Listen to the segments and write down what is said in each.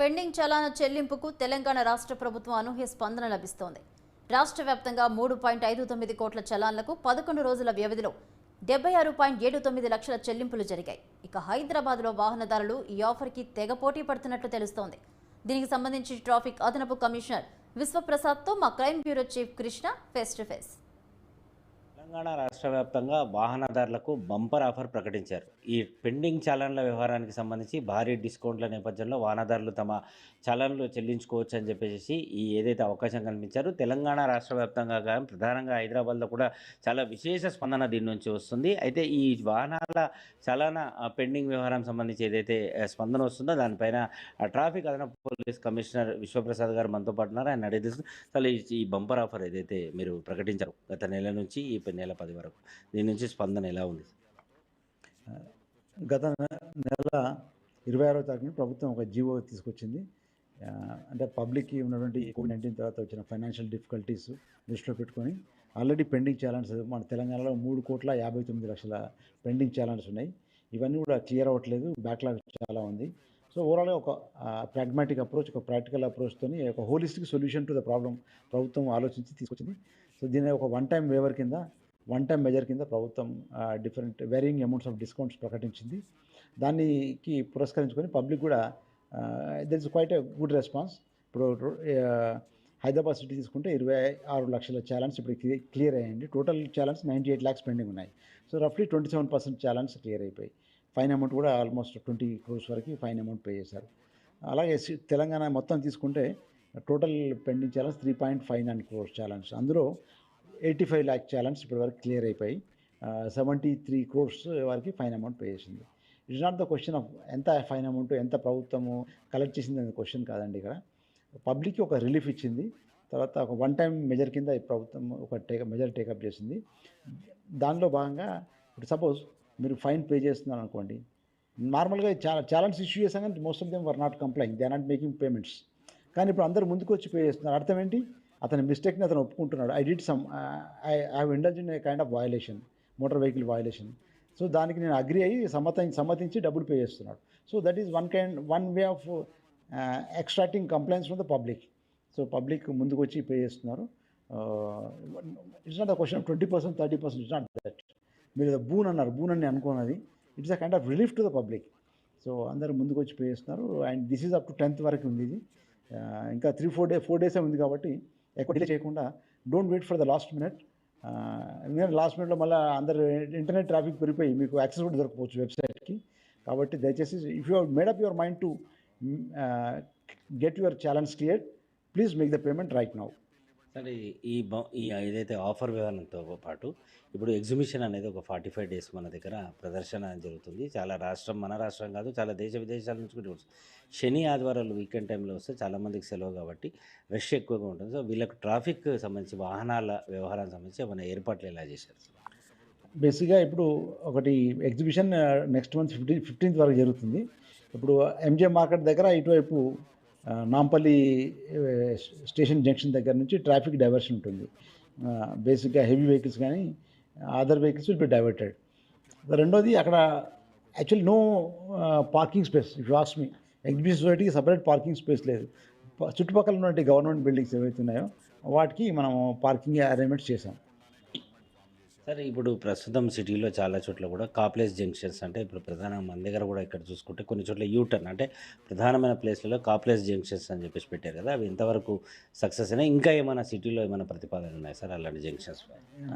Pending చలాన చెల్లింపుకు తెలంగాణ రాష్ట్ర ప్రభుత్వం అనూహ్య స్పందన లభిస్తోంది. రాష్ట్ర వ్యాప్తంగా మూడు పాయింట్ ఐదు తొమ్మిది కోట్ల చలాన్లకు పదకొండు రోజుల వ్యవధిలో డెబ్బై ఆరు పాయింట్ ఏడు తొమ్మిది లక్షల చెల్లింపులు జరిగాయి. ఇక హైదరాబాద్లో వాహనదారులు ఈ ఆఫర్కి తెగ పోటీ పడుతున్నట్లు తెలుస్తోంది. దీనికి సంబంధించి ట్రాఫిక్ అదనపు కమిషనర్ విశ్వప్రసాద్తో మా crime bureau chief Krishna face to face. Telangana రాష్ట్ర వ్యాప్తంగా వాహనదారులకు బంపర్ ఆఫర్ ప్రకటించారు. ఈ పెండింగ్ చలన్ల వ్యవహారానికి సంబంధించి భారీ డిస్కౌంట్ల నేపథ్యంలో వాహనదారులు తమ చలన్లు చెల్లించుకోవచ్చు అని చెప్పేసి ఈ ఏదైతే అవకాశం కనిపించారో తెలంగాణ రాష్ట్ర వ్యాప్తంగా కానీ ప్రధానంగా హైదరాబాద్లో కూడా చాలా విశేష స్పందన దీని నుంచి వస్తుంది. అయితే ఈ వాహనాల చలన పెండింగ్ వ్యవహారం సంబంధించి ఏదైతే స్పందన వస్తుందో దానిపైన ట్రాఫిక్ అదనపు పోలీస్ కమిషనర్ విశ్వప్రసాద్ గారు మనతో పాటు ఆయన అడిగి తెలుసు అసలు ఈ బంపర్ ఆఫర్ ఏదైతే మీరు ప్రకటించారు గత నెల నుంచి ఈ నెల పది వరకు. దీని నుంచి స్పందన ఎలా ఉంది? గత నెల ఇరవై ఆరో తారీఖున ప్రభుత్వం ఒక జీవో తీసుకొచ్చింది. అంటే పబ్లిక్కి ఉన్నటువంటి కోవిడ్ నైన్టీన్ తర్వాత వచ్చిన ఫైనాన్షియల్ డిఫికల్టీస్ దృష్టిలో పెట్టుకొని ఆల్రెడీ పెండింగ్ ఛాలెంజ్ మన తెలంగాణలో మూడు కోట్ల యాభై తొమ్మిది లక్షల పెండింగ్ ఛాలెంజ్ ఉన్నాయి. ఇవన్నీ కూడా క్లియర్ అవ్వట్లేదు. బ్యాక్లాగ్ చాలా ఉంది. సో ఓవరాల్గా ఒక ప్రాగ్మాటిక్ అప్రోచ్ ఒక ప్రాక్టికల్ అప్రోచ్తో ఒక holistic solution to the problem ప్రభుత్వం ఆలోచించి తీసుకొచ్చింది. సో దీని ఒక వన్ టైం వేవర్ కింద వన్ టైం మెజర్ కింద ప్రభుత్వం different varying amounts of discounts ప్రకటించింది. దానికి పురస్కరించుకొని పబ్లిక్ కూడా did is quite a good response ఇప్పుడు హైదరాబాద్ సిటీ తీసుకుంటే ఇరవై ఆరు లక్షల ఛాలెంజ్ ఇప్పుడు క్లియర్ అయ్యండి total challenge ninety eight lakhs pending ఉన్నాయి. So రఫ్లీ twenty seven percent challenge clear అయిపోయి ఫైన్ అమౌంట్ కూడా ఆల్మోస్ట్ ట్వంటీ క్రోర్స్ వరకు ఫైన్ అమౌంట్ పే చేశారు. అలాగే సి- తెలంగాణ మొత్తం తీసుకుంటే total pending challenge three point five nine crores challenge అందులో ఎయిటీ ఫైవ్ ల్యాక్ ఛాలెంజ్ ఇప్పటి వరకు క్లియర్ అయిపోయి సెవెంటీ త్రీ క్రోర్స్ వారికి ఫైన్ అమౌంట్ పే చేసింది. It not the question of ఎంత ఫైన్ అమౌంట్ ఎంత ప్రభుత్వము కలెక్ట్ చేసింది అనే క్వశ్చన్ కాదండి ఇక్కడ. పబ్లిక్కి ఒక రిలీఫ్ ఇచ్చింది. తర్వాత ఒక వన్ టైం మెజర్ కింద ఈ ప్రభుత్వం ఒక టేక్ మెజర్ టేకప్ చేసింది. దానిలో భాగంగా ఇప్పుడు సపోజ్ మీరు ఫైన్ పే చేస్తున్నారు అనుకోండి నార్మల్గా చాలా ఛాలెంజ్ ఇష్యూ చేసాం కానీ most of them were not complying they are not making payments కానీ ఇప్పుడు అందరు ముందుకు వచ్చి పే చేస్తున్నారు. అర్థం ఏంటి? అతని మిస్టేక్ని అతను ఒప్పుకుంటున్నాడు. I did some I I indulge in a kind of violation motor vehicle violation so దానికి నేను అగ్రి అయ్యి సమ్మతి సమ్మతించి డబ్బులు పే చేస్తున్నాడు. So that is one kind one way of extracting complaints from the public so public ముందుకు వచ్చి pay చేస్తున్నారు. It's not the question twenty percent thirty percent it's not that మీరు ఏదో బూన్ అన్నారు బూన్ అని అనుకున్నది it's a kind of relief to the public so అందరూ ముందుకు వచ్చి పే చేస్తున్నారు. And this is up to tenth వరకు ఉంది ఇది. Uh, ఇంకా త్రీ ఫోర్ డే ఫోర్ డేసే ఉంది కాబట్టి ఎక్కువ డిలే చేయకుండా don't wait for the last minute ఎందుకంటే లాస్ట్ మినిట్లో మళ్ళీ అందరు ఇంటర్నెట్ ట్రాఫిక్ పెరిగిపోయి మీకు యాక్సెస్ కూడా దొరకపోవచ్చు వెబ్సైట్కి కాబట్టి దయచేసి if you made up your mind to get your challenge clear please make the payment right now సరే ఈ ఈ ఏదైతే ఆఫర్ వ్యవహారంతో పాటు ఇప్పుడు ఎగ్జిబిషన్ అనేది ఒక ఫార్టీ ఫైవ్ డేస్ మన దగ్గర ప్రదర్శన జరుగుతుంది. చాలా రాష్ట్రం మన రాష్ట్రం కాదు చాలా దేశ విదేశాల నుంచి కూడా శని ఆదివారాలు వీకెండ్ టైంలో వస్తే చాలామందికి సెలవు కాబట్టి రష్ ఎక్కువగా ఉంటుంది. సో వీళ్ళకి ట్రాఫిక్ సంబంధించి వాహనాల వ్యవహారానికి సంబంధించి ఏమైనా ఏర్పాట్లు ఎలా చేశారు? బేసిక్గా ఇప్పుడు ఒకటి exhibition next month fifteen fifteenth వరకు జరుగుతుంది. ఇప్పుడు ఎంజే మార్కెట్ దగ్గర ఇటువైపు నాంపల్లి స్టేషన్ జంక్షన్ దగ్గర నుంచి ట్రాఫిక్ డైవర్షన్ ఉంటుంది. బేసిక్గా హెవీ వెహికల్స్ కానీ other vehicles will be diverted రెండోది అక్కడ actually no parking space if as me. Exhibition సొసైటీకి సపరేట్ పార్కింగ్ స్పేస్ లేదు. చుట్టుపక్కల ఉన్నటువంటి గవర్నమెంట్ బిల్డింగ్స్ ఏవైతే ఉన్నాయో వాటికి మనం పార్కింగ్ అరేంజ్మెంట్స్ చేసాం సరే ఇప్పుడు ప్రస్తుతం సిటీలో చాలా చోట్ల కూడా కాప్లేస్ జంక్షన్స్ అంటే ఇప్పుడు ప్రధాన మన దగ్గర కూడా ఇక్కడ చూసుకుంటే కొన్ని చోట్ల యూటర్న్ అంటే ప్రధానమైన ప్లేస్లలో కాప్లేస్ జంక్షన్స్ అని చెప్పేసి పెట్టారు కదా అవి ఎంతవరకు సక్సెస్ అయినా ఇంకా ఏమైనా సిటీలో ఏమైనా ప్రతిపాదన ఉన్నాయి సార్ అలాంటి జంక్షన్స్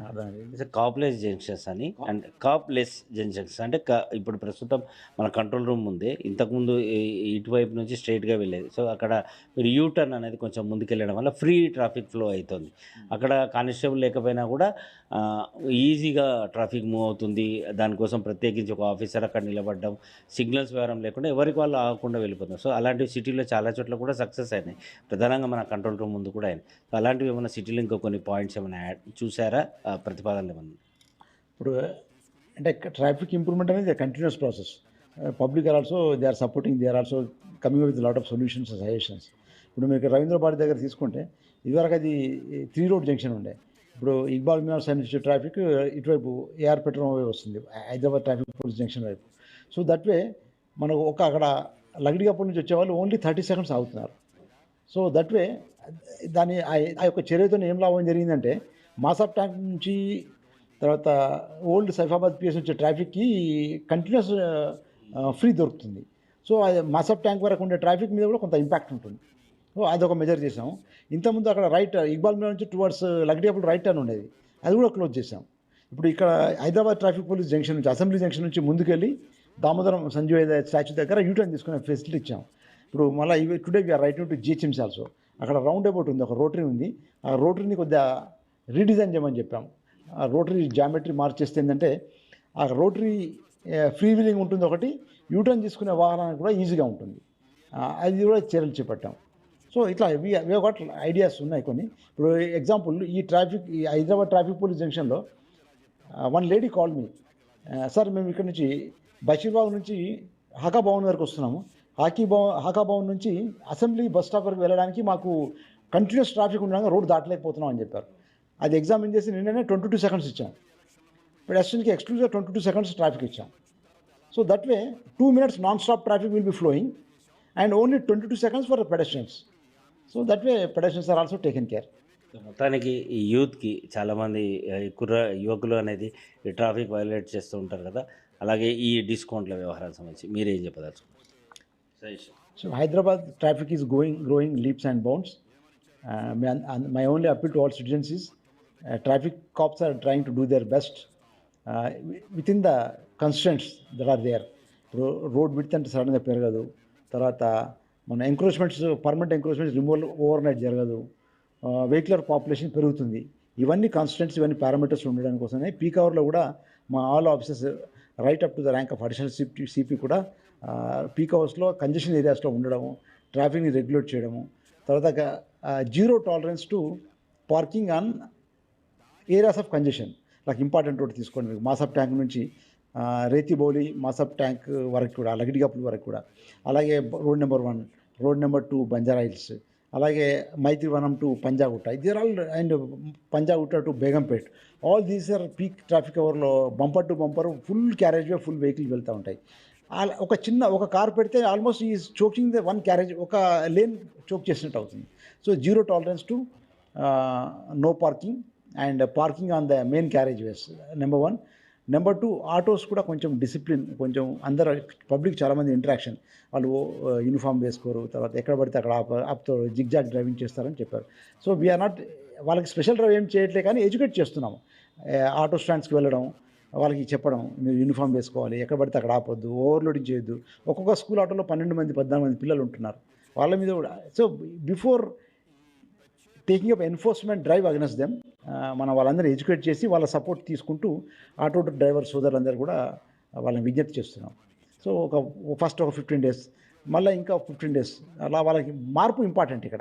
అదే. కాప్లెస్ జంక్షన్స్ అని అండ్ కాప్లెస్ జంక్షన్స్ అంటే ఇప్పుడు ప్రస్తుతం మన కంట్రోల్ రూమ్ ఉంది. ఇంతకుముందు ఈ- ఇటువైపు నుంచి స్ట్రైట్గా వెళ్ళేది. సో అక్కడ మీరు యూ టర్న్ అనేది కొంచెం ముందుకెళ్ళడం వల్ల ఫ్రీ ట్రాఫిక్ ఫ్లో అవుతుంది. అక్కడ కానిస్టేబుల్ లేకపోయినా కూడా ఆ, ఈజీగా ట్రాఫిక్ మూవ్ అవుతుంది. దానికోసం ప్రత్యేకించి ఒక ఆఫీసర్ అక్కడ నిలబడడం సిగ్నల్స్ వ్యవహారం లేకుండా ఎవరికి వాళ్ళు ఆగకుండా వెళ్ళిపోతున్నారు సో అలాంటివి సిటీలో చాలా చోట్ల కూడా సక్సెస్ అయినాయి. ప్రధానంగా మన కంట్రోల్ రూమ్ ముందు కూడా అయినాయి. సో అలాంటివి ఏమైనా సిటీలో ఇంకా కొన్ని పాయింట్స్ ఏమైనా యాడ్ చూసారా? ప్రతిపాదనలు ఏమన్నా ఇప్పుడు అంటే ట్రాఫిక్ ఇంప్రూవ్మెంట్ అనేది continuous process public are also they are supporting they are also coming with lot of solutions suggestions ఇప్పుడు మీకు రవీంద్ర భారతి దగ్గర తీసుకుంటే ఇదివరకు అది త్రీ రోడ్ జంక్షన్ ఉండే. ఇప్పుడు ఇక్బాల్ మినార్ సైన్ నుంచి ట్రాఫిక్ ఇటువైపు ఏఆర్ వైపు వస్తుంది హైదరాబాద్ ట్రాఫిక్ పోలీస్ జంక్షన్ వైపు. సో దట్ వే మనకు ఒక అక్కడ లగడిగప్పటి నుంచి వచ్చేవాళ్ళు ఓన్లీ థర్టీ సెకండ్స్ ఆగుతున్నారు. సో దట్ వే దాని ఆ- ఆ యొక్క చర్యతో ఏం లాభం జరిగిందంటే మాసాబ్ ట్యాంక్ నుంచి తర్వాత ఓల్డ్ సైఫాబాద్ పిఎస్ వచ్చే ట్రాఫిక్కి కంటిన్యూస్ ఫ్రీ దొరుకుతుంది. సో అది మాసాబ్ ట్యాంక్ వరకు ఉండే ట్రాఫిక్ మీద కూడా కొంత ఇంపాక్ట్ ఉంటుంది. అదొక మెజర్ చేసాం ఇంతకుముందు అక్కడ రైట్ ఇక్బాల్ మీద నుంచి టువర్డ్స్ లగడియప్పుడు రైట్ అని ఉండేది. అది కూడా క్లోజ్ చేసాం ఇప్పుడు ఇక్కడ హైదరాబాద్ ట్రాఫిక్ పోలీస్ జంక్షన్ నుంచి అసెంబ్లీ జంక్షన్ నుంచి ముందుకెళ్ళి దామోదరం సంజయ్ స్టాచ్యూ దగ్గర యూటర్న్ తీసుకునే ఫెసిలిటీ ఇచ్చాం ఇప్పుడు మళ్ళీ ఇవి today we are right to GHMC also అక్కడ రౌండ్ అబౌట్ ఉంది ఒక రోటరీ ఉంది. ఆ రోటరీని కొద్దిగా రీడిజైన్ చేయమని చెప్పాం ఆ రోటరీ జామెట్రీ మార్చేస్తే ఏంటంటే ఆ రోటరీ ఫ్రీ వీలింగ్ ఉంటుంది ఒకటి యూటర్న్ తీసుకునే వాహనానికి కూడా ఈజీగా ఉంటుంది. అది కూడా చర్యలు చేపట్టాం సో ఇట్లా వి వి గట్ ఐడియాస్ ఉన్నాయి కొన్ని. ఇప్పుడు ఎగ్జాంపుల్ ఈ ట్రాఫిక్ ఈ హైదరాబాద్ ట్రాఫిక్ పోలీస్ జంక్షన్లో one lady call me sir మేము ఇక్కడ నుంచి బషీర్బాగ్ నుంచి హాకా భవన్ వరకు వస్తున్నాము. హాకీ భవన్ హాకా భవన్ నుంచి అసెంబ్లీ బస్ స్టాప్ వరకు వెళ్ళడానికి మాకు కంటిన్యూస్ ట్రాఫిక్ ఉండగా రోడ్ దాటలేకపోతున్నాం అని చెప్పారు. అది ఎగ్జామిన్ చేసి నిన్ననే ట్వంటీ టూ సెకండ్స్ ఇచ్చాను పెడస్ట్రియన్కి exclusive twenty two seconds traffic ఇచ్చాం. So that way two minutes non stop traffic will be flowing and only twenty two seconds for pedestrians so that way productions are also taken care మొత్తానికి ఈ యూత్కి చాలామంది కుర్ర యువకులు అనేది ఈ traffic violate చేస్తూ ఉంటారు కదా. అలాగే ఈ డిస్కౌంట్ల వ్యవహారానికి సంబంధించి మీరేం చెప్పదలుచు so Hyderabad traffic is going growing leaps and bounds my only appeal to all citizens is traffic cops are trying to do their best within the constraints that are there ఇప్పుడు road విడితే అంటే సడన్గా పెరగదు తర్వాత మన encroachments permanent encroachments removal overnight జరగదు vehicular population పెరుగుతుంది. ఇవన్నీ కాన్స్టెంట్స్ ఇవన్నీ పారామీటర్స్ ఉండడానికి కోసమే పీక్ అవర్లో కూడా మా all officers right up to the rank of additional CP CP కూడా పీక్ అవర్స్లో కంజెషన్ ఏరియాస్లో ఉండడము ట్రాఫిక్ని రెగ్యులేట్ చేయడము తర్వాత zero tolerance to parking on areas of congestion like important road తీసుకోండి మీకు మాసప్ ట్యాంక్ నుంచి రేతిబౌలి మాసప్ ట్యాంక్ వరకు కూడా లగడిగప్పుల వరకు కూడా. అలాగే road number one road number two Banjara Hills. అలాగే మైత్రివనం టు పంజాగుట్ట. ఇది all and Panjagutta to Begumpet. All these are peak traffic అవర్లో bumper to bumper full carriage way full vehicle వెళ్తూ ఉంటాయి. ఒక చిన్న ఒక కార్ పెడితే ఆల్మోస్ట్ ఈ చోకింగ్ ద వన్ క్యారేజ్ ఒక లేన్ చోక్ చేసినట్టు అవుతుంది. So zero tolerance to no parking and parking on the main carriage ways number one number two autos కూడా కొంచెం డిసిప్లిన్ కొంచెం అందరు పబ్లిక్ చాలామంది ఇంటరాక్షన్ వాళ్ళు యూనిఫామ్ వేసుకోరు తర్వాత ఎక్కడ పడితే అక్కడ ఆప ఆపుతారు జిగ్జాగ్ డ్రైవింగ్ చేస్తారని చెప్పారు. సో వీఆర్ నాట్ వాళ్ళకి స్పెషల్ డ్రైవ్ ఏం చేయట్లే కానీ ఎడ్యుకేట్ చేస్తున్నాము. ఆటో స్టాండ్స్కి వెళ్ళడం వాళ్ళకి చెప్పడం మీరు యూనిఫామ్ వేసుకోవాలి ఎక్కడ పడితే అక్కడ ఆపొద్దు ఓవర్లోడింగ్ చేయొద్దు. ఒక్కొక్క స్కూల్ ఆటోలో పన్నెండు మంది పద్నాలుగు మంది పిల్లలు ఉంటున్నారు. వాళ్ళ మీద కూడా so before taking up enforcement drive against them మనం వాళ్ళందరూ ఎడ్యుకేట్ చేసి వాళ్ళ సపోర్ట్ తీసుకుంటూ ఆటో డ్రైవర్ సోదరులందరూ కూడా వాళ్ళని విజ్ఞప్తి చేస్తున్నాం. సో ఒక ఫస్ట్ ఒక ఫిఫ్టీన్ డేస్ మళ్ళీ ఇంకా ఫిఫ్టీన్ డేస్ అలా వాళ్ళకి మార్పు ఇంపార్టెంట్ ఇక్కడ.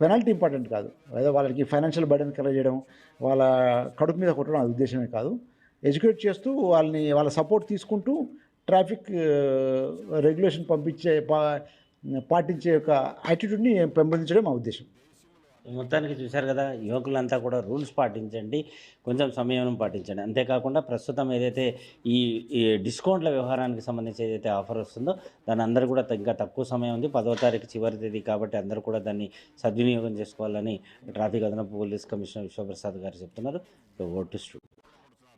పెనాల్టీ ఇంపార్టెంట్ కాదు. లేదా వాళ్ళకి ఫైనాన్షియల్ బర్డెన్ కలెక్ట్ చేయడం వాళ్ళ కడుపు మీద కొట్టడం అది ఉద్దేశమే కాదు. ఎడ్యుకేట్ చేస్తూ వాళ్ళని వాళ్ళ సపోర్ట్ తీసుకుంటూ ట్రాఫిక్ రెగ్యులేషన్ పంపించే పా- పాటించే యొక్క యాటిట్యూడ్ని పెంపొందించడం మా ఉద్దేశం. మొత్తానికి చూశారు కదా యువకులంతా కూడా రూల్స్ పాటించండి కొంచెం సమయం పాటించండి. అంతేకాకుండా ప్రస్తుతం ఏదైతే ఈ డిస్కౌంట్ల వ్యవహారానికి సంబంధించి ఏదైతే ఆఫర్ వస్తుందో దాని అందరూ కూడా ఇంకా తక్కువ సమయం ఉంది. పదవ తారీఖు చివరి తేదీ కాబట్టి అందరూ కూడా దాన్ని సద్వినియోగం చేసుకోవాలని ట్రాఫిక్ అదనపు పోలీస్ కమిషనర్ విశ్వప్రసాద్ గారు చెప్తున్నారు. Vote student